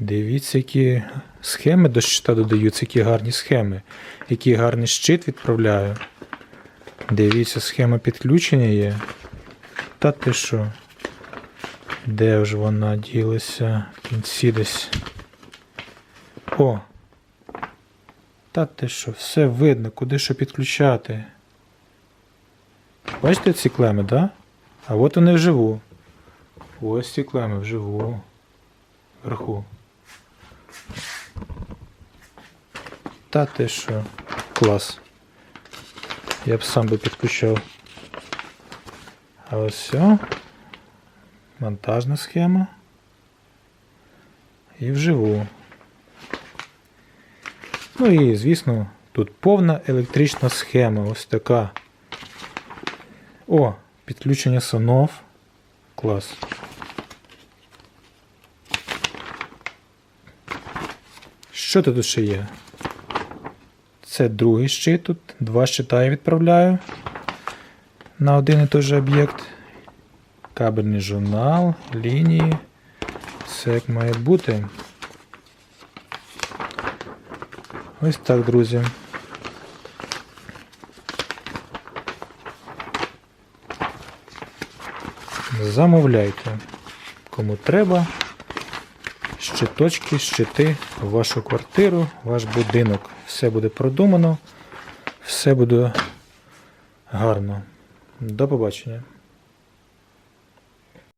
Дивіться, які схеми до щита додаються, які гарні схеми. Який гарний щит відправляю. Дивіться, схема підключення є. Та ти що? Де ж вона ділася? В кінці десь. О! Та ти що, все видно, куди що підключати. Бачите ці клеми, да? А от вони вживу. Ось ці клеми вживу. Вверху. Та ти що? Клас. Я б сам би підключав. А ось все. Монтажна схема. І вживу. Ну і, звісно, тут повна електрична схема. Ось така. О, підключення сонов. Клас. Що тут ще є? Це другий щит. Тут два щита я відправляю на один і той же об'єкт. Кабельний журнал, лінії. Все як має бути. Ось так, друзі. Замовляйте. Кому треба. Щиточки, щити вашу квартиру, ваш будинок. Все буде продумано, все буде гарно. До побачення.